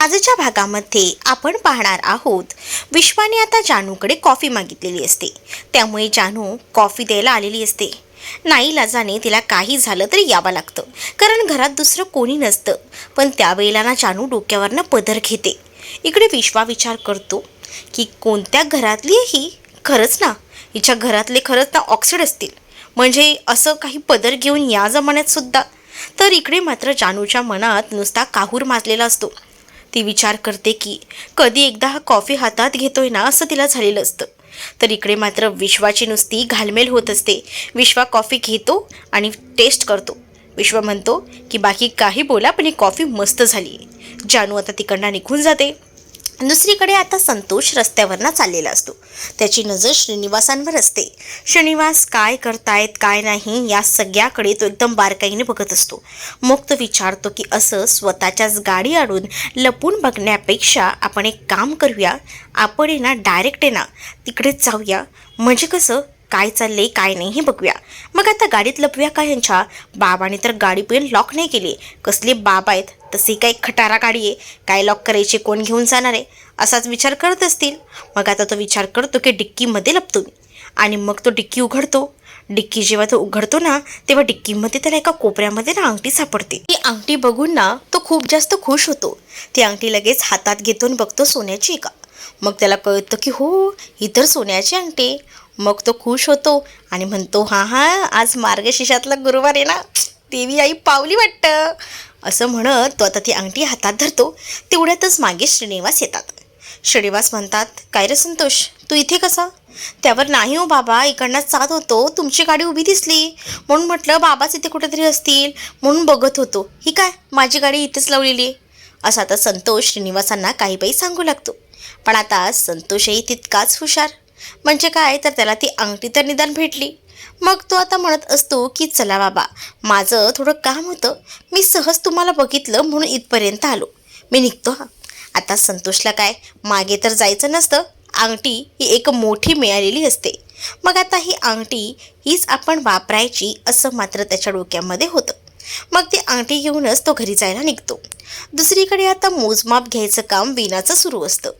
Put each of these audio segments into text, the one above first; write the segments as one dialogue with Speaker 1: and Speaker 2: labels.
Speaker 1: आजच्या भागामध्ये आपण पाहणार आहोत विश्वाने आता जानूकडे कॉफी मागितलेली असते. त्यामुळे जानू कॉफी द्यायला आलेली असते. नाईलाजाने तिला काही झालं तरी यावं लागतं कारण घरात दुसरं कोणी नसतं. पण त्यावेळेला ना जानू डोक्यावरनं पदर घेते. इकडे विश्वा विचार करतो की कोणत्या घरातली ही खरंच ना? हिच्या घरातले खरंच ना ऑक्सिड असतील. म्हणजे असं काही पदर घेऊन या जमान्यात सुद्धा. तर इकडे मात्र जानूच्या मनात नुसता काहूर माजलेला असतो. ती विचार करते की कधी एकदा हा कॉफी हातात घेतोय ना असं तिला झालेलं असतं. तर इकडे मात्र विश्वाची नुसती घालमेल होत असते. विश्वा कॉफी घेतो आणि टेस्ट करतो. विश्व म्हणतो की बाकी काही बोला पण ही कॉफी मस्त झाली जानू आता तिकडनं निघून जाते. दुसरीकडे आता संतोष रस्त्यावरनं चाललेला असतो. त्याची नजर श्रीनिवासांवर असते. श्रीनिवास काय करतायत काय नाही या सगळ्याकडे तो एकदम बारकाईने बघत असतो. मग तो विचारतो की असं स्वतःच्याच गाडी आणून लपून बघण्यापेक्षा आपण एक काम करूया. आपण आहे ना डायरेक्ट आहे ना तिकडेच जाऊया. म्हणजे कसं काय चाललंय काय नाही हे बघूया. मग आता गाडीत लपूया का यांच्या बाबाने तर गाडी पण लॉक नाही केली. कसले बाबा आहेत तशी काही खटारा गाडी आहे. काय लॉक करायची कोण घेऊन जाणार आहे? असाच विचार करत असतील. मग आता तो विचार करतो की डिक्कीमध्ये लपतो मी. आणि मग तो डिक्की उघडतो. डिक्की जेव्हा तो उघडतो ना तेव्हा डिक्कीमध्ये त्याला एका कोपऱ्यामध्ये ना अंगठी सापडते. ती अंगठी बघून ना तो खूप जास्त खुश होतो. ती अंगठी लगेच हातात घेतो आणि बघतो सोन्याची एका का? मग त्याला कळतं की हो ही तर सोन्याची अंगठी मग तो खुश होतो आणि म्हणतो हां हां आज मार्गशीर्षातला गुरुवार आहे ना देवी आई पावली वाटतं. असं म्हणत तो आता ती अंगठी हातात धरतो तेवढ्यातच मागे श्रीनिवास येतात. श्रीनिवास म्हणतात काय रे संतोष तू इथे कसा? त्यावर नाही हो बाबा इकडनं जात होतो तुमची गाडी उभी दिसली. म्हणून म्हटलं बाबाच इथे कुठेतरी असतील म्हणून बघत होतो. ही काय माझी गाडी इथेच लावलेली असा असं आता संतोष श्रीनिवासांना काही बाई सांगू लागतो. पण आता संतोषही तितकाच हुशार. म्हणजे काय? तर त्याला ती अंगठी तर निदान भेटली. मग तो आता म्हणत असतो की चला बाबा माझं थोडं काम होतं. मी सहज तुम्हाला बघितलं म्हणून इथपर्यंत आलो. मी निघतो हा. आता संतोषला काय? मागे तर जायचं नसतं. अंगठी ही एक मोठी मिळालेली असते. मग आता ही अंगठी हीच आपण वापरायची असं मात्र त्याच्या डोक्यामध्ये होतं. मग ती अंगठी घेऊनच तो घरी जायला निघतो. दुसरीकडे आता मोजमाप घ्यायचं काम विनाचं सुरू असतं.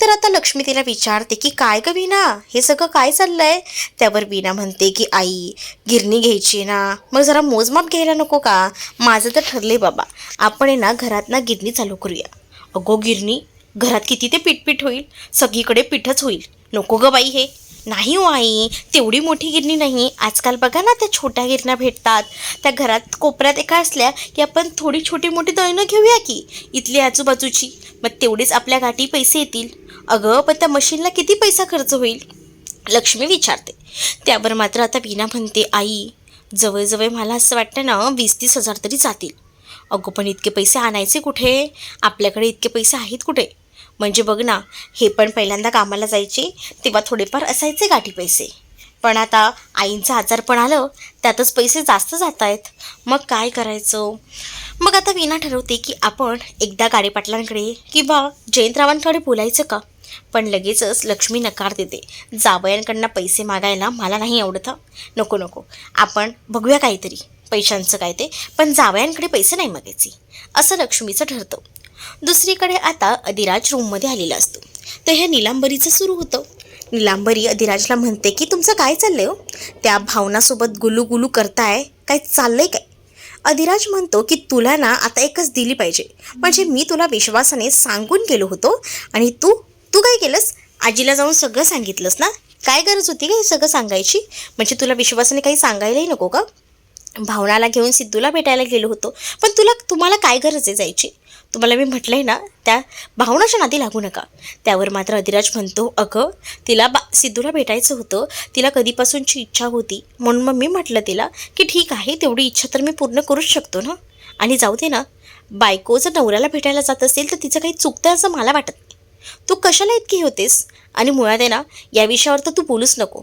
Speaker 1: तर आता लक्ष्मी तिला विचारते की काय ग विना हे सगळं काय चाललंय? त्यावर वीणा म्हणते की आई गिरणी घ्यायची ना. मग जरा मोजमाप घ्यायला नको का? माझं तर ठरले बाबा. आपण आहे ना घरात ना गिरणी चालू करूया. अगो गिरणी घरात किती ते पीठ पीठ होईल? सगळीकडे पीठच होईल. नको ग बाई हे. नाही हो आई तेवढी मोठी गिरणी नाही. आजकाल बघा ना त्या छोट्या गिरण्या भेटतात. त्या घरात कोपऱ्यात एका असल्या की आपण थोडी छोटी मोठी दळणं घेऊया की इथली आजूबाजूची. मग तेवढेच आपल्या गाठी पैसे येतील. अगं पण त्या मशीनला किती पैसा खर्च होईल? लक्ष्मी विचारते. त्यावर मात्र आता वीणा म्हणते आई जवळजवळ मला असं वाटतं ना वीस तीस हजार तरी जातील. अगं पण इतके पैसे आणायचे कुठे? आपल्याकडे इतके पैसे आहेत कुठे? म्हणजे बघ ना हे पण पहिल्यांदा कामाला जायचे तेव्हा थोडेफार असायचे गाठी पैसे. पण आता आईंचं आजारपण आलं त्यातच पैसे जास्त जात आहेत मग काय करायचं? मग आता वीणा ठरवते की आपण एकदा गाडीपाटलांकडे किंवा जयंतरावांकडे बोलायचं का? पण लगेचच लक्ष्मी नकार देते. जावयांकडनं पैसे मागायला मला नाही आवडतं. नको नको. आपण बघूया काहीतरी पैशांचं काय ते. पण जावयांकडे पैसे नाही मागायचे. असं लक्ष्मीचं ठरतं. दुसरीकडे आता अधिराज रूममध्ये आलेला असतो. तर ह्या निलांबरीचं सुरू होतं. निलांबरी अधिराजला म्हणते की तुमचं काय चाललंय हो? त्या भावनासोबत गुलू गुलू करताय? काय चाललंय काय? अधिराज म्हणतो की तुला ना आता एकच दिली पाहिजे. म्हणजे मी तुला विश्वासाने सांगून गेलो होतो. आणि तू तू काय केलंस? आजीला जाऊन सगळं सांगितलंस ना? काय गरज होती का हे सगळं सांगायची? म्हणजे तुला विश्वासाने काही सांगायलाही नको का? भावनाला घेऊन सिद्धूला भेटायला गेलो होतो. पण तुला तुम्हाला काय गरज आहे जायची? तुम्हाला मी म्हटलं आहे ना त्या भावनाच्या नादी लागू नका. त्यावर मात्र अधिराज म्हणतो अगं तिला बा सिद्धूला भेटायचं होतं. तिला कधीपासूनची इच्छा होती. म्हणून मग मी म्हटलं तिला की ठीक आहे तेवढी इच्छा तर मी पूर्ण करूच शकतो ना? आणि जाऊ दे ना. बायको जर नवऱ्याला भेटायला जात असेल तर तिचं काही चुकतं असं मला वाटत नाही. तू कशाला इतकी होतेस? आणि मुळात आहे ना या विषयावर तर तू बोलूच नको.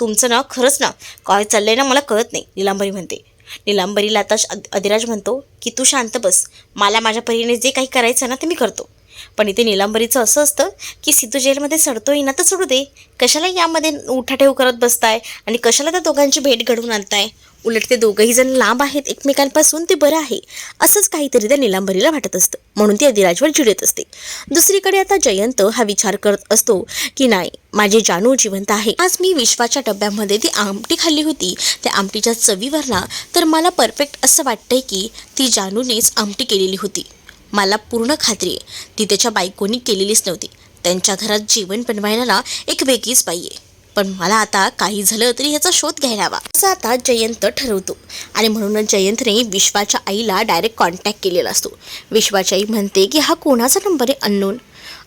Speaker 1: तुमचं ना खरंच ना काय चाललंय ना मला कळत नाही निलांबरी म्हणते. निलांबरीला आता अधिराज म्हणतो की तू शांत बस. मला माझ्या परीने जे काही करायचं ना ते मी करतो. पण इथे निलांबरीचं असं असतं की सिद्धू जेलमध्ये सडतोय ना तर सोडू दे. कशाला यामध्ये उठाठेव करत बसताय? आणि कशाला त्या दोघांची भेट घडवून आणताय? उलट ते दोघंही जण लांब आहेत. एकमेकांपासून ते बरं आहे. असंच काहीतरी त्या निलांबरीला वाटत असतं. म्हणून ती अधिराजवर चिडत असते. दुसरीकडे आता जयंत हा विचार करत असतो की नाही माझी जानू जिवंत आहे. आज मी विश्वाच्या डब्यामध्ये ती आमटी खाल्ली होती. त्या आमटीच्या चवीवर ना तर मला परफेक्ट असं वाटतंय की ती जानूनेच आमटी केलेली होती. मला पूर्ण खात्री आहे. ती त्याच्या बायकोनी केलेलीच नव्हती. त्यांच्या घरात जेवण बनवायला एक वेगळीच बाई आहे. पण मला आता काही झालं तरी ह्याचा शोध घ्यायला हवा. असं आता जयंत ठरवतो. आणि म्हणूनच जयंतने विश्वाच्या आईला डायरेक्ट कॉन्टॅक्ट केलेला असतो. विश्वाची आई म्हणते की हा कोणाचा नंबर आहे अननोन?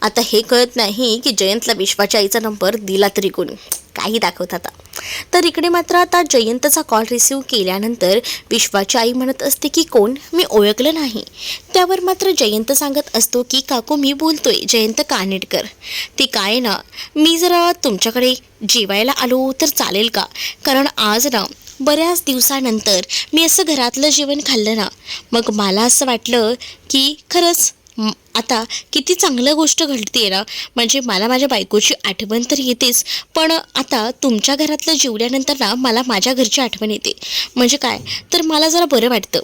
Speaker 1: आता हे कळत नाही की जयंतला विश्वाच्या आईचा नंबर दिला तरी कोणी. काही दाखवत आता. तर इकडे मात्र आता जयंतचा कॉल रिसीव केल्यानंतर विश्वाची आई म्हणत असते की कोण? मी ओळखलं नाही. त्यावर मात्र जयंत सांगत असतो की काकू मी बोलतोय. जयंत कानेटकर. ती काय ना? मी जरा तुमच्याकडे जेवायला आलो तर चालेल का? कारण आज ना बऱ्याच दिवसानंतर मी असं घरातलं जेवण खाल्लं ना. मग मला असं वाटलं की खरंच आता किती चांगलं गोष्ट घडते ना म्हणजे मला माझ्या बायकोची आठवण तर येतेच पण आता तुमच्या घरातलं जेवल्यानंतर ना मला माझ्या घरची आठवण येते. म्हणजे काय? तर मला जरा बरं वाटतं.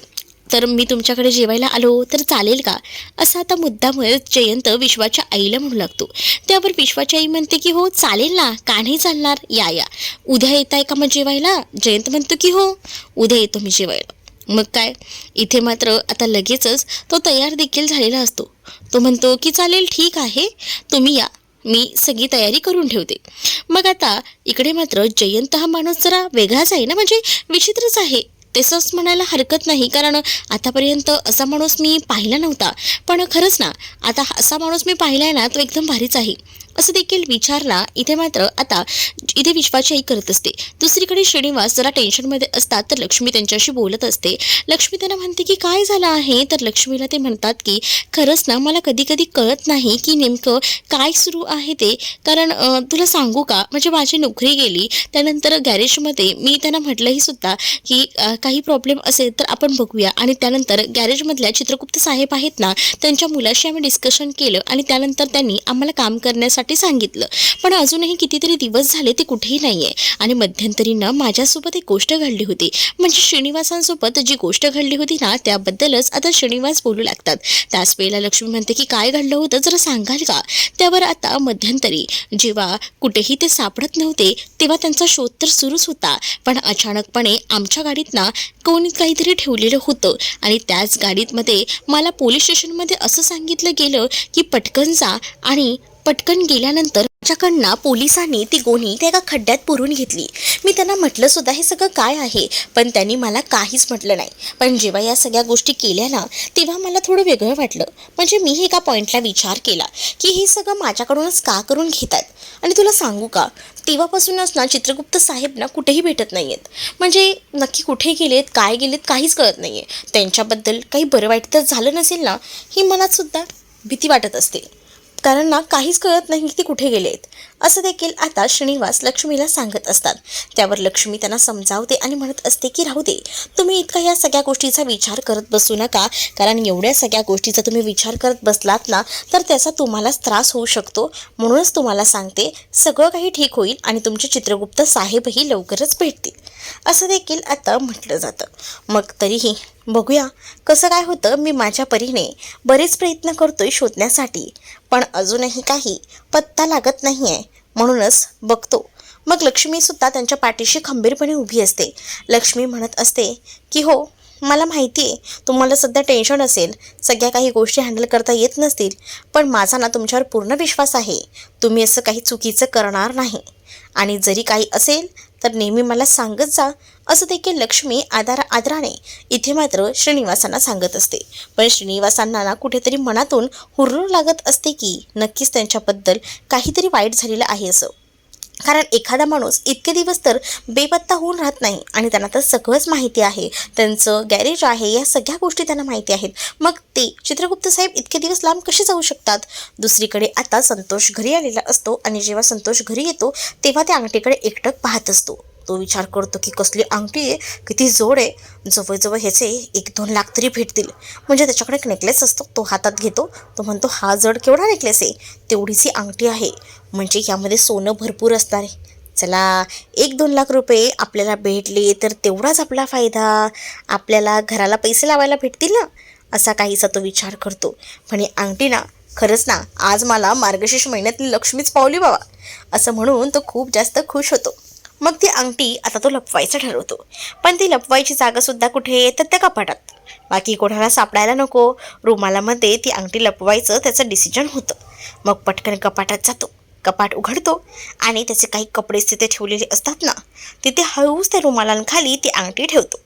Speaker 1: तर मी तुमच्याकडे जेवायला आलो तर चालेल का? असं आता मुद्दामुळे जयंत विश्वाच्या आईला म्हणू लागतो. त्यावर विश्वाची आई म्हणते की हो चालेल ना का नाही चालणार? या या. उद्या येताय का मग जेवायला? जयंत म्हणतो की हो उद्या येतो मी जेवायला. मग काय? इथे मात्र आता लगेचच तो तयार देखील झालेला असतो. तो म्हणतो की चालेल ठीक आहे. तुम्ही या. मी सगळी तयारी करून ठेवते. मग आता इकडे मात्र जयंत हा माणूस जरा वेगळाच आहे ना? म्हणजे विचित्रच आहे. तसंच म्हणायला हरकत नाही. कारण आतापर्यंत असा माणूस मी पाहिला नव्हता. पण खरंच ना आता असा माणूस मी पाहिला आहे ना तो एकदम भारीच आहे. असं देखील विचारला. इथे मात्र आता इथे विश्वाची आई करत असते. दुसरीकडे श्रीनिवास जरा टेन्शनमध्ये असतात तर लक्ष्मी त्यांच्याशी बोलत असते. लक्ष्मी त्यांना म्हणते की काय झालं आहे? तर लक्ष्मीला ते म्हणतात की खरंच ना मला कधी कधी कळत नाही की नेमकं काय सुरू आहे ते. कारण तुला सांगू का? म्हणजे माझी नोकरी गेली. त्यानंतर गॅरेजमध्ये मी त्यांना म्हटलंही सुद्धा की काही प्रॉब्लेम असेल तर आपण बघूया. आणि त्यानंतर गॅरेजमधल्या चित्रगुप्त साहेब आहेत ना त्यांच्या मुलाशी आम्ही डिस्कशन केलं. आणि त्यानंतर त्यांनी आम्हाला काम करण्यासाठी सांगितलं. पण अजूनही कितीतरी दिवस झाले ते कुठेही नाही आहे आणि मध्यंतरीनं माझ्यासोबत एक गोष्ट घडली होती. म्हणजे श्रीनिवासांसोबत जी गोष्ट घडली होती ना त्याबद्दलच आता श्रीनिवास बोलू लागतात. त्याच वेळेला लक्ष्मी म्हणते की काय घडलं होतं? जरा सांगाल का? त्यावर आता मध्यंतरी जेव्हा कुठेही ते सापडत नव्हते तेव्हा त्यांचा शोध तर सुरूच होता. पण अचानकपणे आमच्या गाडीत ना कोणी काहीतरी ठेवलेलं होतं. आणि त्याच गाडीतमध्ये मला पोलीस स्टेशनमध्ये असं सांगितलं गेलं की पटकन जा आणि पटकन गेल्यानंतर माझ्याकडनं पोलिसांनी ती गोणी त्या एका खड्ड्यात पुरून घेतली. मी त्यांना म्हटलं सुद्धा हे सगळं काय आहे? पण त्यांनी मला काहीच म्हटलं नाही. पण जेव्हा या सगळ्या गोष्टी केल्या ना तेव्हा मला थोडं वेगळं वाटलं. म्हणजे मी एका पॉईंटला विचार केला की हे सगळं माझ्याकडूनच का करून घेतात? आणि तुला सांगू का? तेव्हापासूनच ना चित्रगुप्त साहेब ना कुठेही भेटत नाही आहेत म्हणजे नक्की कुठे गेलेत काय गेलेत काहीच कळत नाही आहे त्यांच्याबद्दल काही बरं वाईट तर झालं नसेल ना ही मनातसुद्धा भीती वाटत असते. कारण ना काहीच कळत नाही की ते कुठे गेले आहेत असं देखील आता श्रीनिवास लक्ष्मीला सांगत असतात. त्यावर लक्ष्मी त्यांना समजावते आणि म्हणत असते की राहू दे. तुम्ही इतका या सगळ्या गोष्टीचा विचार करत बसू नका. कारण एवढ्या सगळ्या गोष्टीचा तुम्ही विचार करत बसलात ना तर त्याचा तुम्हालाच त्रास होऊ शकतो. म्हणूनच तुम्हाला सांगते सगळं काही ठीक होईल आणि तुमचे चित्रगुप्त साहेबही लवकरच भेटतील. असं देखील आता म्हटलं जातं. मग तरीही बघूया कसं काय होतं? मी माझ्या परीने बरेच प्रयत्न करतोय शोधण्यासाठी. पण अजूनही काही पत्ता लागत नाही आहे म्हणूनच बघतो. मग लक्ष्मीसुद्धा त्यांच्या पाठीशी खंबीरपणे उभी असते. लक्ष्मी म्हणत असते की हो मला माहिती आहे तुम्हाला सध्या टेन्शन असेल. सगळ्या काही गोष्टी हँडल करता येत नसतील पण माझा ना तुमच्यावर पूर्ण विश्वास आहे. तुम्ही असं काही चुकीचं करणार नाही. आणि जरी काही असेल तर नेहमी मला सांगत जा असं देखील लक्ष्मी आधार आदराने इथे मात्र श्रीनिवासांना सांगत असते. पण श्रीनिवासांना ना कुठेतरी मनातून हुररू लागत असते की नक्कीच त्यांच्याबद्दल काहीतरी वाईट झालेलं आहे असं. कारण एखादा माणूस इतके दिवस तर बेपत्ता होऊन राहत नाही आणि त्यांना तर सगळंच माहिती आहे. त्यांचं गॅरेज आहे या सगळ्या गोष्टी त्यांना माहिती आहेत. मग ते चित्रगुप्त साहेब इतके दिवस लांब कसे जाऊ शकतात? दुसरीकडे आता संतोष घरी आलेला असतो आणि जेव्हा संतोष घरी येतो तेव्हा त्या अंगठीकडे एकटक पाहत असतो. तो विचार करतो की कसली अंगठी आहे किती जोड आहे. जवळजवळ ह्याचे एक दोन लाख तरी भेटतील. म्हणजे त्याच्याकडे एक नेकलेस असतो तो हातात घेतो. तो म्हणतो हा जड केवढा नेकलेस आहे? तेवढीच ही अंगठी आहे. म्हणजे यामध्ये सोनं भरपूर असणार आहे. चला एक दोन लाख रुपये आपल्याला भेटले तर तेवढाच आपला फायदा. आपल्याला घराला पैसे लावायला भेटतील ना? असा काहीसा तो विचार करतो. पण अंगठी ना खरंच ना आज मला मार्गशीर्ष महिन्यातली लक्ष्मीच पावली बाबा. असं म्हणून तो खूप जास्त खुश होतो. मग ती अंगठी आता तो लपवायचं ठरवतो. पण ती लपवायची जागासुद्धा कुठे तर त्या कपाटात. बाकी कोणाला सापडायला नको. रुमालामध्ये ती अंगठी लपवायचं त्याचं डिसिजन होतं. मग पटकन कपाटात जातो. कपाट उघडतो आणि त्याचे काही कपडेच तिथे ठेवलेले असतात ना तिथे हळूच त्या रुमालांखाली ती अंगठी ठेवतो.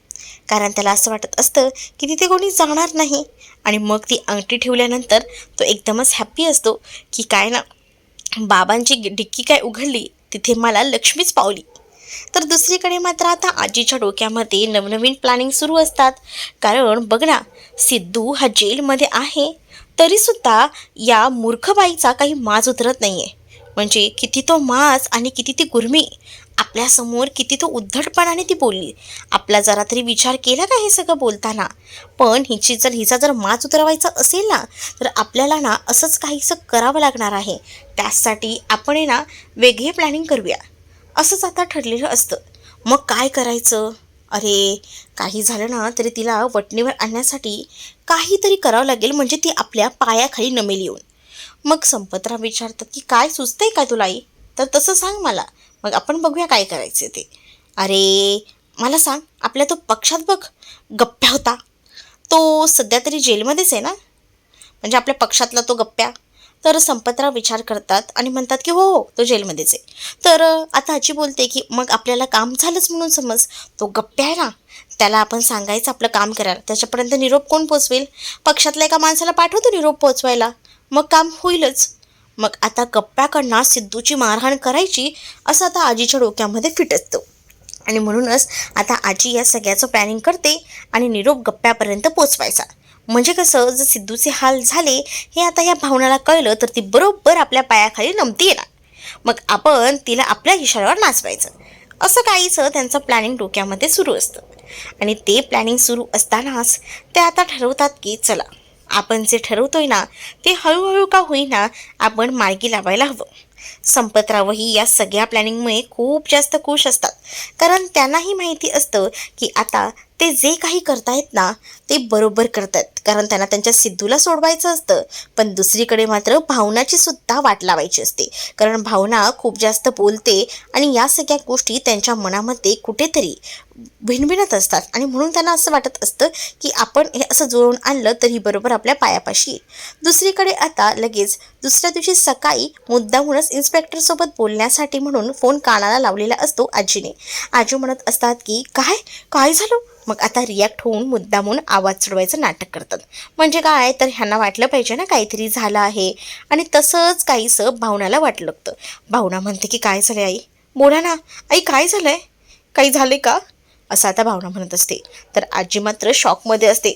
Speaker 1: कारण त्याला असं वाटत असतं की तिथे कोणी जाणार नाही. आणि मग ती अंगठी ठेवल्यानंतर तो एकदमच हॅप्पी असतो की काय ना बाबांची डिक्की काय उघडली तिथे मला लक्ष्मीच पावली. तर दुसरीकडे मात्र आता आजीच्या डोक्यामध्ये नवनवीन प्लॅनिंग सुरू असतात. कारण बघ ना सिद्धू हा जेलमध्ये आहे तरीसुद्धा या मूर्खबाईचा काही माज उतरत नाही आहे म्हणजे किती तो मास आणि किती ती गुरमी आपल्यासमोर किती तो उद्धटपणाने ती बोलली. आपला जरा तरी विचार केला का हे सगळं बोलताना? पण हिची जर हिचा जर माज उतरवायचा असेल ना तर आपल्याला ना असंच काहीसं करावं लागणार आहे. त्यासाठी आपण ना वेगळे प्लॅनिंग करूया. असंच आता ठरलेलं असतं. मग काय करायचं? अरे काही झालं ना तरी तिला वटणीवर आणण्यासाठी काहीतरी करावं लागेल म्हणजे ती आपल्या पायाखाली नमेल येऊन. मग संपतराव विचारतात की काय सुचतंय का तुला आई? तर तसं सांग मला. मग आपण बघूया काय करायचं ते. अरे मला सांग. आपल्या तो पक्षात बघ. गप्प्या होता. तो सध्या तरी जेलमध्येच आहे ना? म्हणजे आपल्या पक्षातला तो गप्प्या. तर संपतराव विचार करतात आणि म्हणतात की हो हो तो जेलमध्येच आहे. तर आता आजी बोलते की मग आपल्याला काम झालंच म्हणून समज. तो गप्प्या आहे ना. त्याला आपण सांगायचं आपलं काम करायला. त्याच्यापर्यंत निरोप कोण पोचवेल? पक्षातल्या एका माणसाला पाठवतो निरोप पोचवायला. मग काम होईलच. मग आता गप्प्याकडनं सिद्धूची मारहाण करायची असं आता आजीच्या डोक्यामध्ये फिट आणि म्हणूनच आता आजी या सगळ्याचं प्लॅनिंग करते आणि निरोप गप्प्यापर्यंत पोचवायचा. म्हणजे कसं जर सिद्धूचे हाल झाले हे आता या भावनाला कळलं तर ती बरोबर आपल्या पायाखाली नमती येणार. मग आपण तिला आपल्या इशाऱ्यावर नाचवायचं. असं काहीचं त्यांचं प्लॅनिंग डोक्यामध्ये सुरू असतं. आणि ते प्लॅनिंग सुरू असतानाच ते आता ठरवतात की चला आपण जे ठरवतोय ना ते हळूहळू का होईना आपण मार्गी लावायला हवं. संपतरावही या सगळ्या प्लॅनिंगमुळे खूप जास्त खुश असतात. कारण त्यांनाही माहिती असतं की आता ते जे काही करतायत ना ते बरोबर करतात. कारण त्यांना त्यांच्या सिद्धूला सोडवायचं असतं. पण दुसरीकडे मात्र भावनाची सुद्धा वाट लावायची असते. कारण भावना खूप जास्त बोलते आणि या सगळ्या गोष्टी त्यांच्या मनामध्ये कुठेतरी भिनभिनत असतात. आणि म्हणून त्यांना असं वाटत असतं की आपण हे असं जुळवून आणलं तरी बरोबर आपल्या पायापाशी दुसरीकडे आता लगेच दुसऱ्या दिवशी सकाळी मुद्दाहूनच इन्स्पेक्टरसोबत बोलण्यासाठी म्हणून फोन कानाला लावलेला असतो आजीने. आजी म्हणत असतात की काय? काय झालं? मग आता रिॲक्ट होऊन मुद्दामून आवाज चढवायचं नाटक करतात. म्हणजे काय? तर ह्यांना वाटलं पाहिजे ना काहीतरी झालं आहे. आणि तसंच काहीसं भावनाला वाटलं लागतं भावना म्हणते की काय झालं आई? बोला ना. आई काय झालं आहे काही झालं का? असं आता भावना म्हणत असते. तर आजी मात्र शॉकमध्ये असते.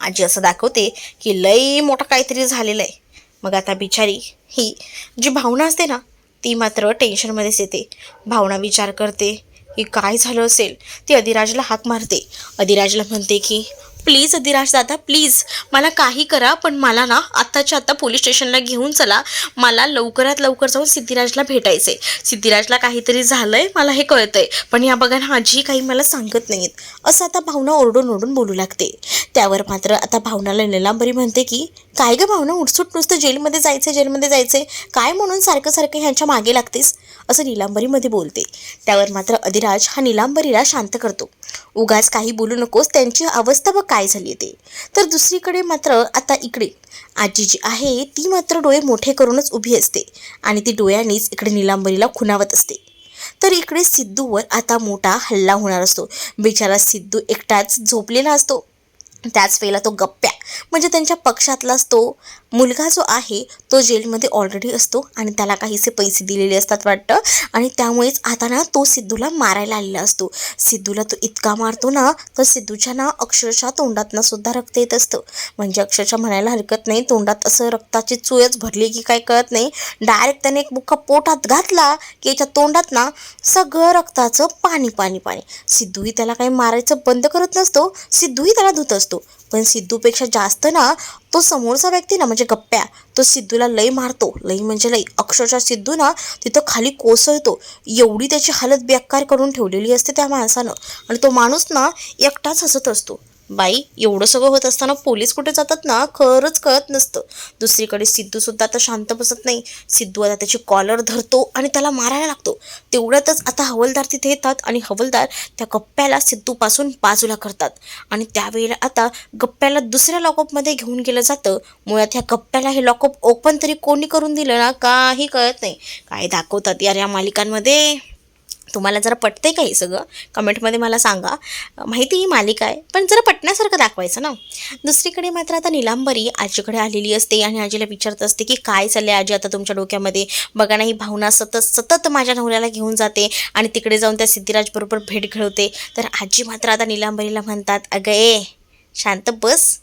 Speaker 1: आजी असं दाखवते की लई मोठं काहीतरी झालेलं आहे. मग आता बिचारी ही जी भावना असते ना ती मात्र टेन्शनमध्येच येते. भावना विचार करते. की काय झालं असेल ती अधिराजला हाक मारते. अधिराजला म्हणते की प्लीज अधिराज दादा प्लीज मला काही करा पण मला ना आत्ताच्या आत्ता पोलीस स्टेशनला घेऊन चला. मला लवकरात लवकर जाऊन सिद्धिराजला भेटायचंय. सिद्धिराजला काहीतरी झालंय मला हे कळतंय पण या बघा ना आजी काही मला सांगत नाहीत. असं आता भावना ओरडून ओरडून बोलू लागते. त्यावर मात्र आता भावनाला निलांबरी म्हणते की काय गं भावना उठसूट नुसतं जेलमध्ये जायचं जेलमध्ये जायचंय. काय म्हणून सारखं सारखं ह्यांच्या मागे लागतेस? असं निलांबरीमध्ये बोलते. त्यावर मात्र अधिराज हा निलांबरीला शांत करतो. उगाच काही बोलू नकोस त्यांची अवस्था व काय झाली ते. तर दुसरीकडे मात्र आता इकडे. आजी जी आहे ती मात्र डोळे मोठे करूनच उभी असते आणि ती डोळ्यांनीच इकडे निलांबरीला खुणावत असते. तर इकडे सिद्धूवर आता मोठा हल्ला होणार असतो. बिचारा सिद्धू एकटाच झोपलेला असतो. त्याच वेळेला तो गप्प्या. म्हणजे त्यांच्या पक्षातलाच तो मुलगा जो आहे तो जेलमध्ये ऑलरेडी असतो आणि त्याला काहीसे पैसे दिलेले असतात वाटतं. आणि त्यामुळेच आता ना तो सिद्धूला मारायला आलेला असतो. सिद्धूला तो इतका मारतो ना तर सिद्धूच्या ना अक्षरशः तोंडातनं सुद्धा रक्त येत असतं. म्हणजे अक्षरशः म्हणायला हरकत नाही तोंडात असं रक्ताची चुयच भरली की काय कळत नाही. डायरेक्ट त्याने एक बुक्का पोटात घातला की याच्या तोंडात ना सगळं रक्ताचं पाणी पाणी पाणी. सिद्धूही त्याला काही मारायचं बंद करत नसतो. सिद्धूही त्याला धुत असतो. पण सिद्धूपेक्षा जास्त ना तो समोरचा व्यक्ती ना म्हणजे गप्प्या. तो सिद्धूला लई मारतो. लई म्हणजे लई. अक्षरशः सिद्धू ना तिथं खाली कोसळतो. एवढी त्याची हालत बेकार करून ठेवलेली असते त्या माणसानं. आणि तो माणूस ना एकटाच हसत असतो. बाई एवढं सगळं होत असताना पोलीस कुठे जातात ना? खरंच कळत नसतं. दुसरीकडे सिद्धूसुद्धा आता शांत बसत नाही. सिद्धू आता त्याची कॉलर धरतो आणि त्याला मारायला लागतो. तेवढ्यातच आता हवलदार तिथे येतात आणि हवलदार त्या गप्प्याला सिद्धूपासून बाजूला करतात. आणि त्यावेळेला आता गप्प्याला दुसऱ्या लॉकअपमध्ये घेऊन गेलं जातं. मुळात ह्या गप्प्याला हे लॉकअप ओपन तरी कोणी करून दिलं ना? काही कळत नाही. काय दाखवतात यार या मालिकांमध्ये? तुम्हाला जरा पटते का हे सगळं? कमेंटमध्ये मला सांगा. माहिती ही मालिका आहे पण जरा पटण्यासारखं दाखवायचं ना. दुसरीकडे मात्र आता निलांबरी आजीकडे आलेली असते आणि आजीला विचारत असते की काय चाललंय आजी आता तुमच्या डोक्यामध्ये? बघा ना ही भावना सतत सतत माझ्या नवऱ्याला घेऊन जाते आणि तिकडे जाऊन त्या सिद्धिराजबरोबर भेट घडवते तर आजी मात्र आता निलांबरीला म्हणतात अगं ए शांत बस.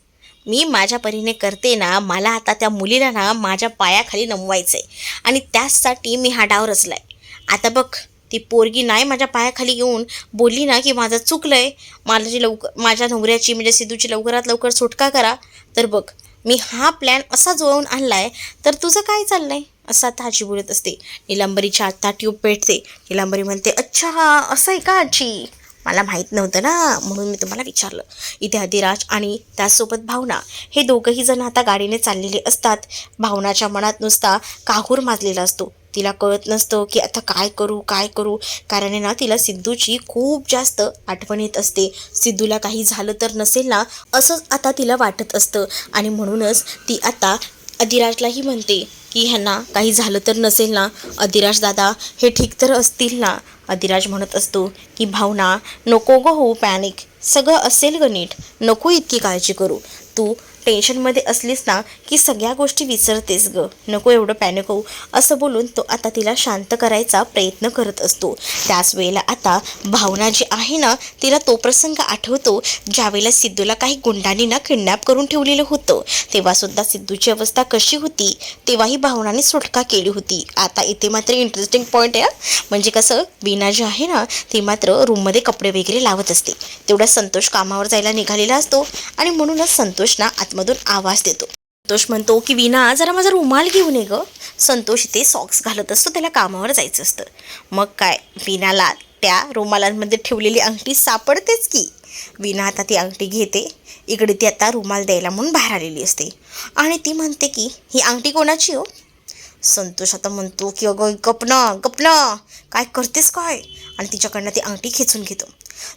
Speaker 1: मी माझ्या परीने करते ना मला आता त्या मुलीला ना माझ्या पायाखाली नमवायचं आहे आणि त्याचसाठी मी हा डाव रचलाय. आता बघ ती पोरगी नाही माझ्या पायाखाली येऊन बोलली ना की माझं चुकलं आहे माझी लवकर माझ्या नवऱ्याची म्हणजे सिद्धूची लवकरात लवकर सुटका करा. तर बघ मी हा प्लॅन असा जुळवून आणला आहे तर तुझं काय चाललंय? असं आता आजी बोलत असते. निलांबरीच्या आता ट्यूब पेटते. निलांबरी म्हणते अच्छा असं आहे का आजी? मला माहीत नव्हतं ना म्हणून मी तुम्हाला विचारलं. इथे अधिराज आणि त्याचसोबत भावना हे दोघंही जण आता गाडीने चाललेले असतात. भावनाच्या मनात नुसता काहूर माजलेला असतो. तिला कळत नसतं की आता काय करू काय करू. कारण आहे ना तिला सिद्धूची खूप जास्त आठवण येत असते. सिद्धूला काही झालं तर नसेल ना असंच आता तिला वाटत असतं. आणि म्हणूनच ती आता अधिराजलाही म्हणते की ह्यांना काही झालं तर नसेल ना अधिराज दादा हे ठीक तर असतील ना? अधिराज म्हणत असतो की भावना नको गं हो पॅनिक सगळं असेल ग नीट. नको इतकी काळजी करू. तू टेन्शनमध्ये असलीस ना की सगळ्या गोष्टी विसरतेस ग. नको एवढं पॅनिक होऊ. असं बोलून तो आता तिला शांत करायचा प्रयत्न करत असतो. त्याच वेळेला आता भावना जी आहे ना तिला तो प्रसंग आठवतो ज्यावेळेला सिद्धूला काही गुंडांनी ना किडनॅप करून ठेवलेलं होतं. तेव्हासुद्धा सिद्धूची अवस्था कशी होती तेव्हाही भावनाने सुटका केली होती. आता इथे मात्र इंटरेस्टिंग पॉईंट आहे म्हणजे कसं बीना जी आहे ना ती मात्र रूममध्ये कपडे वगैरे लावत असते. तेवढा संतोष कामावर जायला निघालेला असतो. आणि म्हणूनच संतोष ना आत्म आतमधून आवाज देतो. संतोष म्हणतो की विना जरा माझा रुमाल घेऊन ये ग. संतोष इथे सॉक्स घालत असतो त्याला कामावर जायचं असतं. मग काय विनाला त्या रुमालांमध्ये ठेवलेली अंगठी सापडतेच की? विना आता ती अंगठी घेते. इकडे ती आता रुमाल द्यायला म्हणून बाहेर आलेली असते. आणि ती म्हणते की ही अंगठी कोणाची हो? संतोष आता म्हणतो की अगं गपना गपना काय करतेस काय? आणि तिच्याकडनं ती अंगठी खेचून घेतो.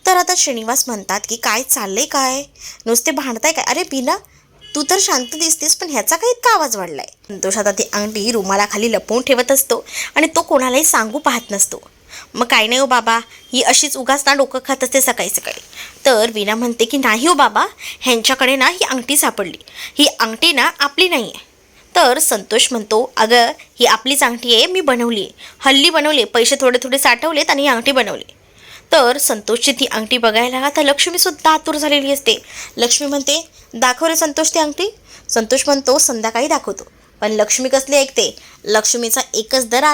Speaker 1: तर आता श्रीनिवास म्हणतात की काय चाललंय काय? नुसते भांडताय काय? अरे बिना तू तर शांत दिसतेस पण ह्याचा काही इतका आवाज वाढलाय? संतोष आता ती अंगठी रुमालाखाली लपवून ठेवत असतो आणि तो कोणालाही सांगू पाहत नसतो. मग काय नाही हो बाबा ही अशीच उगाच ना डोकं खात असते सकाळी सकाळी. तर विना म्हणते की नाही हो बाबा ह्यांच्याकडे ना ही अंगठी सापडली. ही अंगठी ना आपली नाही आहे तर संतोष म्हणतो अगं ही आपलीच अंगठी आहे मी बनवली आहे हल्ली बनवली पैसे थोडे थोडे साठवलेत आणि ही अंगठी बनवली तर संतोषची ती अंगठी बघायला आता लक्ष्मीसुद्धा आतुर झालेली असते. लक्ष्मी म्हणते दाखव रे संतोष ती अंगठी. संतोष म्हणतो संध्याकाळी दाखवतो. पण लक्ष्मी कसली ऐकते? लक्ष्मीचा एकच दर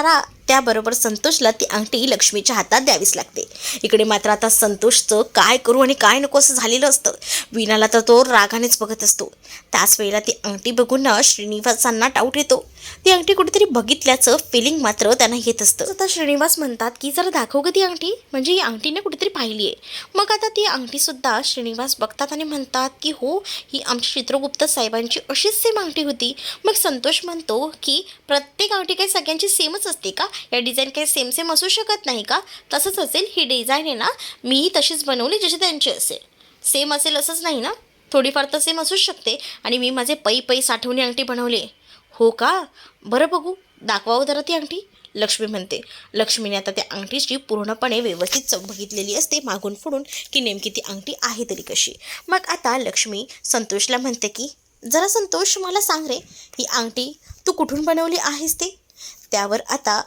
Speaker 1: त्याबरोबर संतोषला ती अंगठी लक्ष्मीच्या हातात द्यावीच लागते. इकडे मात्र आता संतोषचं काय करू आणि काय नको असं झालेलं असतं. विनाला तर तो रागानेच बघत असतो. त्याच वेळेला ती अंगठी बघून ना श्रीनिवासांना डाऊट येतो. ती अंगठी कुठेतरी बघितल्याचं फिलिंग मात्र त्यांना येत असतं. आता श्रीनिवास म्हणतात की जरा दाखव ग ती अंगठी. म्हणजे ही अंगठीने कुठेतरी पाहिली आहे. मग आता ती अंगठीसुद्धा श्रीनिवास बघतात आणि म्हणतात की हो ही आमची चित्रगुप्त साहेबांची अशीच सेम अंगठी होती. मग संतोष म्हणतो की प्रत्येक अंगठी काही सगळ्यांची सेमच असते का? या डिझाईन काही सेम सेम असू शकत नाही का? तसंच असेल. ही डिझाईन आहे ना मी तशीच बनवली जशी त्यांची असेल. सेम असेल असंच नाही ना? थोडीफार तर सेम असूच शकते. आणि मी माझे पै पै साठवणी अंगठी बनवली हो का? बरं बघू. दाखवावं जरा ती अंगठी. लक्ष्मी म्हणते. लक्ष्मीने आता त्या अंगठीची पूर्णपणे व्यवस्थित चव बघितलेली असते. मागून फोडून की नेमकी ती अंगठी आहे तरी कशी? मग आता लक्ष्मी संतोषला म्हणते की जरा संतोष मला सांग रे ही अंगठी तू कुठून बनवली आहेस ते? त्यावर आता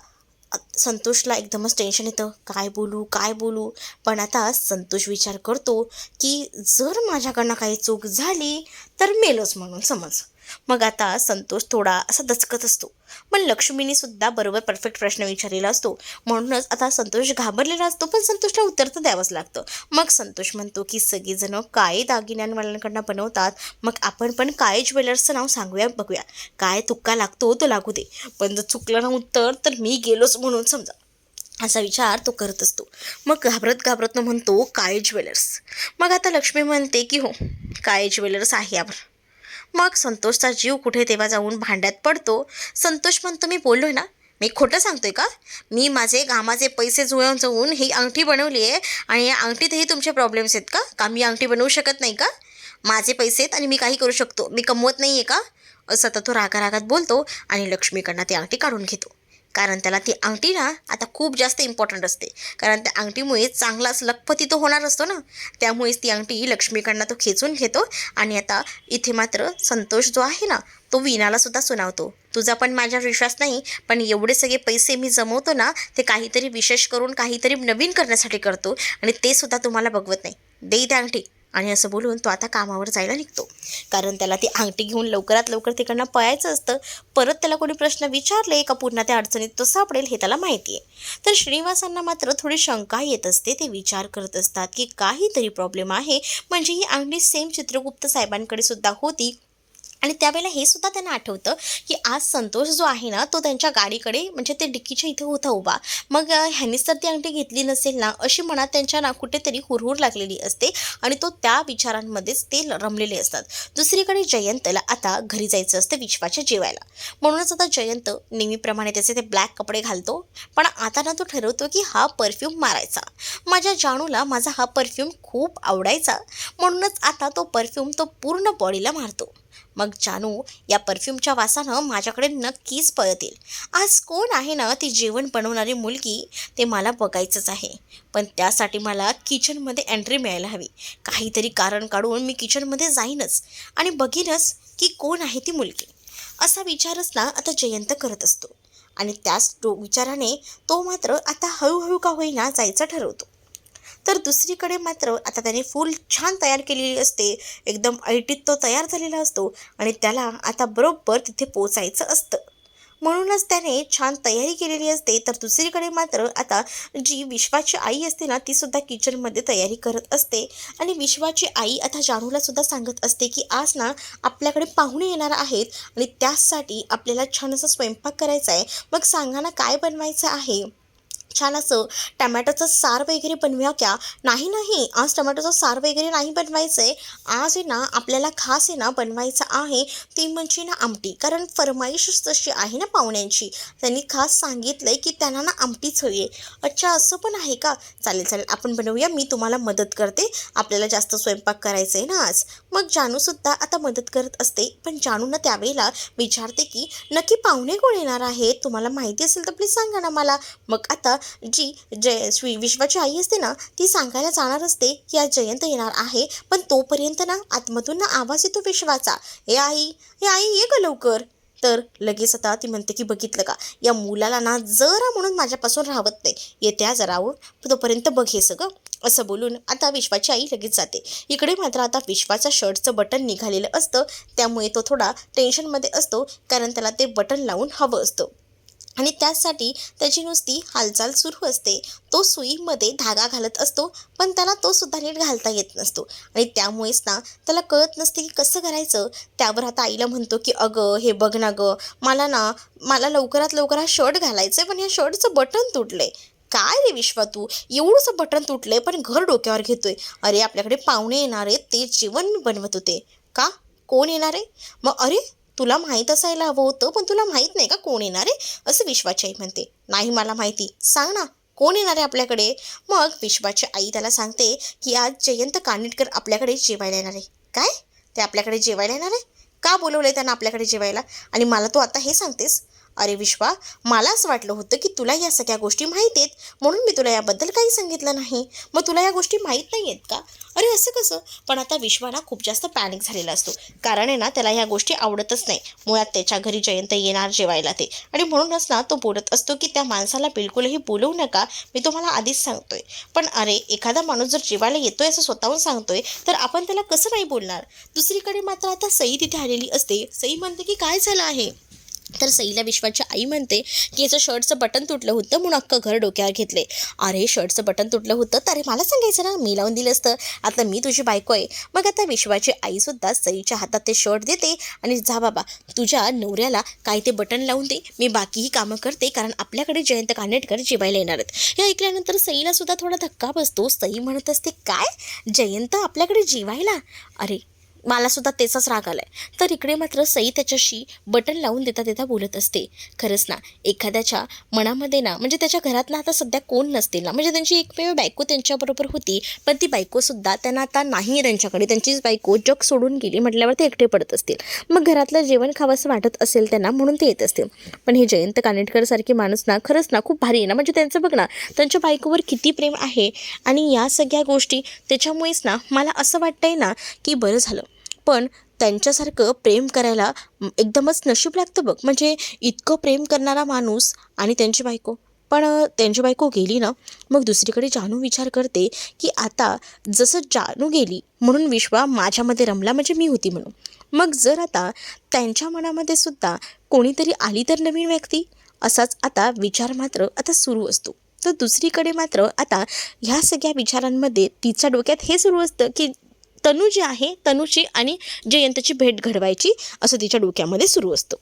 Speaker 1: संतोषला एकदमच टेन्शन येतं. काय बोलू काय बोलू? पण आता संतोष विचार करतो की जर माझ्याकडनं काही चूक झाली तर मेलोच म्हणून समज. मग आता संतोष थोडा असा दचकत असतो. पण लक्ष्मीने सुद्धा बरोबर परफेक्ट प्रश्न विचारलेला असतो. म्हणूनच आता संतोष घाबरलेला असतो पण संतोषला उत्तर तर द्यावंच लागतं. मग संतोष म्हणतो की सगळीजणं काय दागिन्यांवाल्यांकडनं बनवतात? मग आपण पण काय ज्वेलर्सचं नाव सांगूया बघूया. काय तुक्का लागतो तो लागू दे. पण जर चुकलं ना उत्तर तर मी गेलोच म्हणून समजा. असा विचार तो करत असतो. मग घाबरत घाबरत म्हणतो काय ज्वेलर्स? मग आता लक्ष्मी म्हणते की हो काय ज्वेलर्स आहे यावर मग संतोषचा जीव कुठे तेव्हा जाऊन भांड्यात पडतो? संतोष म्हणतो मी बोललोय ना मी खोटं सांगतोय का? मी माझे घामाचे पैसे जुळवून जाऊन ही अंगठी बनवली आहे आणि या अंगठीतही तुमचे प्रॉब्लेम्स आहेत का? का मी अंगठी बनवू शकत नाही का? माझे पैसे आहेत आणि मी काही करू शकतो. मी कमवत नाही आहे का? असं तर तो रागा रागात बोलतो आणि लक्ष्मीकडनं ती अंगठी काढून घेतो. कारण त्याला ती अंगठी ना आता खूप जास्त इम्पॉर्टंट असते. कारण त्या अंगठीमुळे चांगलाच लखपती तो होणार असतो ना. त्यामुळेच ती अंगठी लक्ष्मीकडनं तो खेचून घेतो आणि आता इथे मात्र संतोष जो आहे ना तो वीणालासुद्धा सुनावतो. तुझा पण माझ्यावर विश्वास नाही पण एवढे सगळे पैसे मी जमवतो ना ते काहीतरी विशेष करून काहीतरी नवीन करण्यासाठी करतो आणि ते सुद्धा तुम्हाला बघवत नाही. दे त्या अंगठी. आणि असं बोलून तो आता कामावर जायला निघतो. कारण त्याला ती अंगठी घेऊन लवकरात लवकर तिकडनं पळायचं असतं. परत त्याला कोणी प्रश्न विचारले का? पुन्हा त्या अडचणीत तो सापडेल हे त्याला माहिती आहे तर श्रीनिवासांना मात्र थोडी शंका येत असते. ते विचार करत असतात की काहीतरी प्रॉब्लेम आहे. म्हणजे ही अंगठी सेम चित्रगुप्त साहेबांकडे सुद्धा होती. आणि त्यावेळेला हे सुद्धा त्यांना आठवतं की आज संतोष जो आहे ना तो त्यांच्या गाडीकडे म्हणजे ते डिक्कीच्या इथे होता उभा. मग अ, ह्यांनीच तर ती अंगठी घेतली नसेल ना अशी मनात त्यांच्या ना कुठेतरी हुरहुर लागलेली असते आणि तो त्या विचारांमध्येच ते रमलेले असतात. दुसरीकडे जयंतला आता घरी जायचं असतं विश्वाच्या जेवायला. म्हणूनच आता जयंत नेहमीप्रमाणे त्याचे ते ब्लॅक कपडे घालतो पण आता ना तो ठरवतो की हा परफ्यूम मारायचा. माझ्या जानूला माझा हा परफ्यूम खूप आवडायचा. म्हणूनच आता तो परफ्यूम तो पूर्ण बॉडीला मारतो. मग जानू या परफ्यूमच्या वासानं माझ्याकडे नक्कीच पळत येईल आज कोण आहे ना ती जेवण बनवणारी मुलगी ते मला बघायचंच आहे. पण त्यासाठी मला किचनमध्ये एंट्री मिळायला हवी. काहीतरी कारण काढून मी किचनमध्ये जाईनच आणि बघीनच की कोण आहे ती मुलगी. असा विचारच ना आता जयंत करत असतो. आणि त्याच विचाराने तो मात्र आता हळूहळू का होईना जायचं ठरवतो. तर दुसरीकडे मात्र आता त्याने फूल छान तयार केलेली असते. एकदम ऐटीत तो तयार झालेला असतो आणि त्याला आता बरोबर तिथे पोचायचं असतं. म्हणूनच त्याने छान तयारी केलेली असते. तर दुसरीकडे मात्र आता जी विश्वाची आई असते ना ती सुद्धा किचनमध्ये तयारी करत असते. आणि विश्वाची आई आता जानूला सुद्धा सांगत असते की आज ना आपल्याकडे पाहुणे येणार आहेत आणि त्यासाठी आपल्याला छान असं स्वयंपाक करायचा आहे मग सांगा ना काय बनवायचं आहे? छान असं टमॅटोचं सार वगैरे बनवूया क्या? नाही नाही. आज टमॅटोचं सार वगैरे नाही बनवायचं आहे आज आहे ना आपल्याला खास आहे ना बनवायचं आहे ती म्हणजे ना आमटी. कारण फरमाईश तशी आहे ना पाहुण्यांची. त्यांनी खास सांगितलं आहे की त्यांना ना आमटीच हवी आहे अच्छा असं पण आहे का? चालेल चालेल. आपण बनवूया. मी तुम्हाला मदत करते. आपल्याला जास्त स्वयंपाक करायचं आहे ना आज. मग जानूसुद्धा आता मदत करत असते. पण जानूनं त्यावेळेला विचारते की नक्की पाहुणे कोण येणार आहेत? तुम्हाला माहिती असेल तर प्लीज सांगा ना मला. मग आता जी जय श्री विश्वाची आई असते ना ती सांगायला जाणार असते की आज जयंत येणार आहे पण तोपर्यंत ना आतमधून ना आवाज येतो विश्वाचा. ए आई ए आई ये ग लवकर. तर लगेच आता ती म्हणते की बघितलं का या मुलाला ना जरा म्हणून माझ्यापासून राहत नाही. येत्या जरावर तोपर्यंत बघे सगळं. असं बोलून आता विश्वाची आई लगेच जाते. इकडे मात्र आता विश्वाच्या शर्टचं बटन निघालेलं असतं त्यामुळे तो थोडा टेन्शनमध्ये असतो कारण त्याला ते बटन लावून हवं असतं. आणि त्याचसाठी त्याची नुसती हालचाल सुरू असते. तो सुईमध्ये धागा घालत असतो पण त्याला तो सुद्धा नीट घालता येत नसतो. आणि त्यामुळेच ना त्याला कळत नसते की कसं करायचं. त्यावर आता आईला म्हणतो की अगं हे बघ ना गं मला ना मला लवकरात लवकर हा शर्ट घालायचं आहे पण या शर्टचं बटन तुटलं आहे काय रे विश्वा तू? एवढंसं बटन तुटलं आहे पण घर डोक्यावर घेतोय. अरे आपल्याकडे पाहुणे येणार आहेत ते जेवण बनवत होते. का? कोण येणार? आहे मग अरे तुला माहीत असायला हवं होतं पण तुला माहीत नाही का कोण येणार आहे? असं विश्वाची आई म्हणते. नाही मला माहिती. सांग ना कोण येणार आहे आपल्याकडे? मग विश्वाची आई त्याला सांगते की आज जयंत कानिटकर आपल्याकडे जेवायला येणार आहे. काय? ते आपल्याकडे जेवायला येणार आहे? का बोलवलं आहे त्यांना आपल्याकडे जेवायला? आणि मला तू आता हे सांगतेस? अरे विश्वा मला असं वाटलं होतं की तुला या सगळ्या गोष्टी माहीत आहेत म्हणून मी तुला याबद्दल काही सांगितलं नाही. मग तुला या गोष्टी माहीत नाही आहेत का? अरे असं कसं? पण आता विश्वाना खूप जास्त पॅनिक झालेला असतो. कारण आहे ना त्याला ह्या गोष्टी आवडतच नाही. मुळात त्याच्या घरी जयंत येणार जेवायला ते. आणि म्हणूनच ना तो बोलत असतो की त्या माणसाला बिलकुलही बोलवू नका मी तुम्हाला आधीच सांगतोय. पण अरे एखादा माणूस जर जेवायला येतोय असं स्वतःहून सांगतोय तर आपण त्याला कसं नाही बोलणार? दुसरीकडे मात्र आता सई तिथे आलेली असते. सई म्हणते की काय झालं आहे? तर सईला विश्वाची आई म्हणते की याचं शर्टचं बटन तुटलं होतं म्हणून अख्खं घर डोक्यावर घेतले अरे शर्टचं बटन तुटलं होतं? तर अरे मला सांगायचं ना मी लावून दिलं असतं. आता मी तुझी बायको आहे. मग आता विश्वाची आईसुद्धा सईच्या हातात ते शर्ट देते आणि जा बाबा तुझ्या नवऱ्याला काय ते बटन लावून दे. मी बाकीही कामं करते कारण आपल्याकडे जयंत कानेटकर जेवायला येणार आहेत. हे ऐकल्यानंतर सईला सुद्धा थोडा धक्का बसतो. सई म्हणत असते काय? जयंत आपल्याकडे जेवायला? अरे मला सुद्धा त्याचाच राग आलाय. तर इकडे मात्र सई त्याच्याशी बटन लावून देता देता बोलत असते. खरंच ना एखाद्याच्या मनामध्ये ना म्हणजे त्याच्या घरात ना आता सध्या कोण नसतील ना म्हणजे त्यांची एकमेव बायको त्यांच्याबरोबर होती पण ती बायकोसुद्धा त्यांना आता नाही आहे त्यांच्याकडे. त्यांचीच बायको जग सोडून गेली म्हटल्यावर ते एकटे पडत असतील. मग घरातलं जेवण खावंसं वाटत असेल त्यांना म्हणून ते येत असतील. पण हे जयंत कानेटकर सारखे माणूस ना खरंच ना खूप भारी आहे ना. म्हणजे त्यांचं बघ ना त्यांच्या बायकोवर किती प्रेम आहे आणि या सगळ्या गोष्टी त्याच्यामुळेच ना मला असं वाटतंय ना की बरं झालं. पण त्यांच्यासारखं प्रेम करायला एकदमच नशीब लागतं बघ. म्हणजे इतकं प्रेम करणारा माणूस आणि त्यांची बायको. पण त्यांची बायको गेली ना मग दुसरीकडे जानू विचार करते की आता जसं जानू गेली म्हणून विश्वा माझ्यामध्ये रमला म्हणजे मी होती म्हणून. मग जर आता त्यांच्या मनामध्ये सुद्धा कोणीतरी आली तर नवीन व्यक्ती? असाच आता विचार मात्र आता सुरू असतो. तर दुसरीकडे मात्र आता ह्या सगळ्या विचारांमध्ये तिच्या डोक्यात हे सुरू असतं की तनू जी आहे. तनूची आणि जयंतची भेट घडवायची असं तिच्या डोक्यामध्ये सुरू असतं.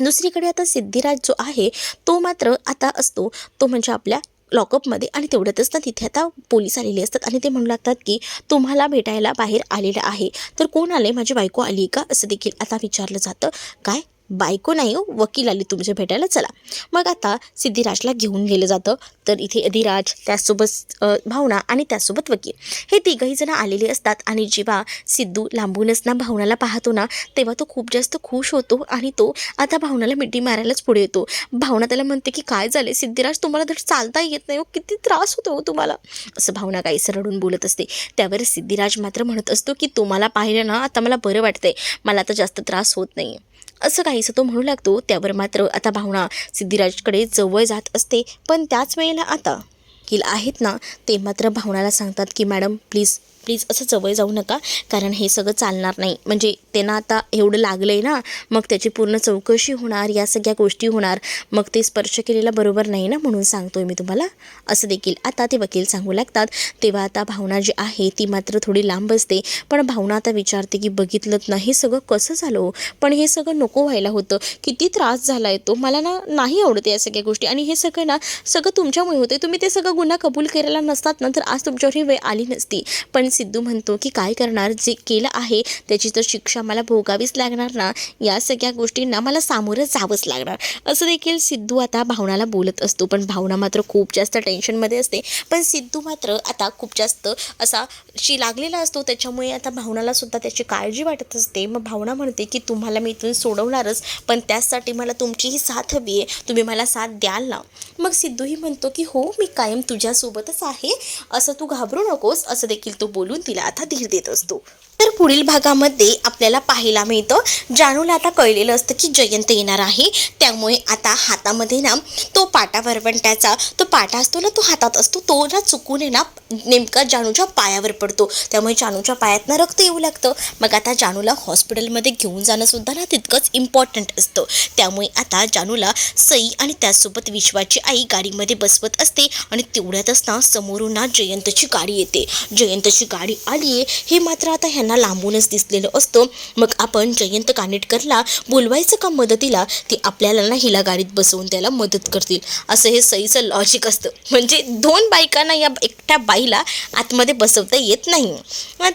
Speaker 1: दुसरीकडे आता सिद्धिराज जो आहे तो मात्र आता असतो. तो म्हणजे आपल्या लॉकअपमध्ये आणि तेवढ्यातच ना तिथे आता पोलीस आलेले असतात आणि ते म्हणू लागतात की तुम्हाला भेटायला बाहेर आलेलं आहे. तर कोण आले माझी बायको आली का? असं देखील आता विचारलं जातं. काय? बायको नाही हो वकील आली तुमच्या भेटायला चला. मग आता सिद्धिराजला घेऊन गेलं जातं. तर इथे अधिराज त्यासोबत भावना आणि त्यासोबत वकील. हे तिघही जण आलेले असतात आणि जेव्हा सिद्धू लांबूनच ना भावनाला पाहतो ना तेव्हा तो खूप जास्त खुश होतो आणि तो आता भावनाला मिठी मारायलाच पुढे येतो. भावना त्याला म्हणते की काय झाले सिद्धिराज? तुम्हाला तर चालता येत नाही हो किती त्रास होतो हो तुम्हाला. असं भावना काही सरडून बोलत असते. त्यावर सिद्धिराज मात्र म्हणत असतो की तुम्हाला पाहिलं ना आता मला बरं वाटतंय. मला आता जास्त त्रास होत नाही असं काहीसं तो म्हणू लागतो. त्यावर मात्र आता भावना सिद्धिराजकडे जवळ जात असते. पण त्याच वेळेला आता वकील आहेत ना ते मात्र भावनाला सांगतात की मॅडम प्लीज प्लीज असं जवळ जाऊ नका कारण हे सगळं चालणार नाही. म्हणजे त्यांना आता एवढं लागलं आहे ना मग त्याची पूर्ण चौकशी होणार या सगळ्या गोष्टी होणार. मग ते स्पर्श केलेला बरोबर नाही ना म्हणून सांगतोय मी तुम्हाला. असं देखील. आता ते वकील सांगू लागतात. तेव्हा आता भावना जी आहे ती मात्र थोडी लांब असते. पण भावना आता विचारते की बघितलंच ना हे सगळं कसं झालं हो? पण हे सगळं नको व्हायला होतं. किती त्रास झाला आहे तो. मला ना नाही आवडत या सगळ्या गोष्टी. आणि हे सगळं ना सगळं तुमच्यामुळे होते तुम्ही ते सगळं गुन्हा कबूल करायला नसतात ना तर आज तुमच्यावर ही वेळ आली नसती. पण सिद्धू म्हणतो की काय करणार जे केलं आहे त्याची तर शिक्षा मला भोगावीच लागणार ना. या सगळ्या गोष्टींना मला सामोरं जावंच लागणार. असं देखील सिद्धू आता भावनाला बोलत असतो. पण भावना मात्र खूप जास्त टेन्शनमध्ये असते. पण सिद्धू मात्र आता खूप जास्त असा शी लागलेला असतो. त्याच्यामुळे आता भावनाला सुद्धा त्याची काळजी वाटत असते. मग भावना म्हणते की तुम्हाला मी इथून सोडवणारच पण त्यासाठी मला तुमचीही साथ हवी आहे. तुम्ही मला साथ द्याल ना. मग सिद्धूही म्हणतो की हो मी कायम तुझ्यासोबतच आहे. असं तू घाबरू नकोस. असं देखील तो बोलून तिला आता धीर देत असतो. तर पुढील भागामध्ये आपल्याला पाहायला मिळतं. जानूला आता कळलेलं असतं की जयंत येणार आहे. त्यामुळे आता हातामध्ये ना तो पाटा वरवंट्याचा. तो पाटा असतो ना तो हातात असतो. तो ना चुकून आहे ना नेमका जानूच्या पायावर पडतो. त्यामुळे जानूच्या पायातनं रक्त येऊ लागतं. मग आता जानूला हॉस्पिटलमध्ये घेऊन जाणं सुद्धा ना तितकंच इम्पॉर्टंट असतं. त्यामुळे आता जानूला सई आणि त्यासोबत विश्वाची आई गाडीमध्ये बसवत असते आणि तेवढ्यातच ना समोरून ना जयंतची गाडी येते. जयंतची गाडी आली आहे हे मात्र आता ह्यांना लांबूनच दिसलेलं असतं. मग आपण जयंत कानेटकरला बोलवायचं का मदतीला? ते आपल्याला ना हिला गाडीत बसवून त्याला मदत करतील. असं हे सईचं लॉजिक असतं. म्हणजे दोन बायकांना या एकट्या बाईला आतमध्ये बसवता येत नाही.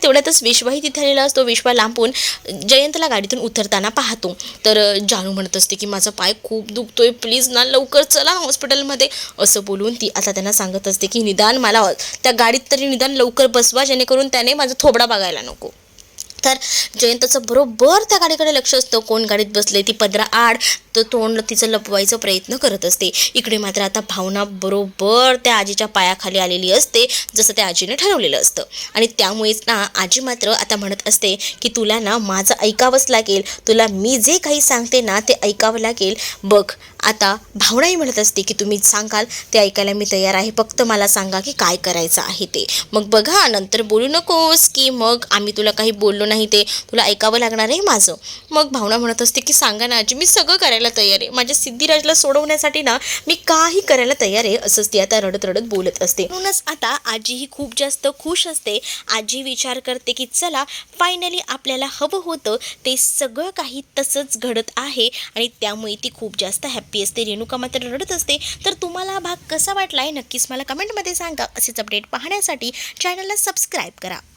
Speaker 1: तेवढ्यातच विश्वाही तिथे आलेला असतो. विश्वा लांबून जयंतला गाडीतून उतरताना पाहतो. तर जानू म्हणत असते की माझा पाय खूप दुखतोय. प्लीज ना लवकर चला हॉस्पिटलमध्ये. असं बोलून ती आता त्यांना सांगत असते की निदान मला त्या गाडीत तरी निदान लवकर बसवा जेणेकरून त्याने माझा थोबडा बघायला नको. तर जयंतचं बरोबर त्या गाडीकडे लक्ष असतं. कोण गाडीत बसले ती पदरा आड तर तोंड तिचं लपवायचा प्रयत्न करत असते. इकडे मात्र आता भावना बरोबर त्या आजीच्या पायाखाली आलेली असते जसं त्या आजीने ठरवलेलं असतं. आणि त्यामुळेच ना आजी मात्र आता म्हणत असते की तुला ना माझं ऐकावंच लागेल. तुला मी जे काही सांगते ना ते ऐकावं लागेल. बघ आता भावनाही म्हणत असते की तुम्ही सांगाल ते ऐकायला मी तयार आहे. फक्त मला सांगा की काय करायचं आहे ते. मग बघा नंतर बोलू नकोस की मग आम्ही तुला काही बोललो नाही ते. तुला ऐकावं लागणार आहे माझं. मग भावना म्हणत असते की सांगा ना आजी मी सगळं करायला तयार आहे. माझ्या सिद्धिराजला सोडवण्यासाठी ना मी काही करायला तयार आहे असंच ती आता रडत रडत बोलत असते. म्हणूनच आता आजी ही खूप जास्त खुश असते. आजी विचार करते की चला फायनली आपल्याला हवं होतं ते सगळं काही तसंच घडत आहे आणि त्यामुळे ती खूप जास्त हॅप्पी असते रेणुका मात्र रडत असते तर तुम्हाला हा भाग कसा वाटला आहे नक्कीच मला कमेंटमध्ये सांगा. असेच अपडेट पाहण्यासाठी चॅनलला सबस्क्राईब करा.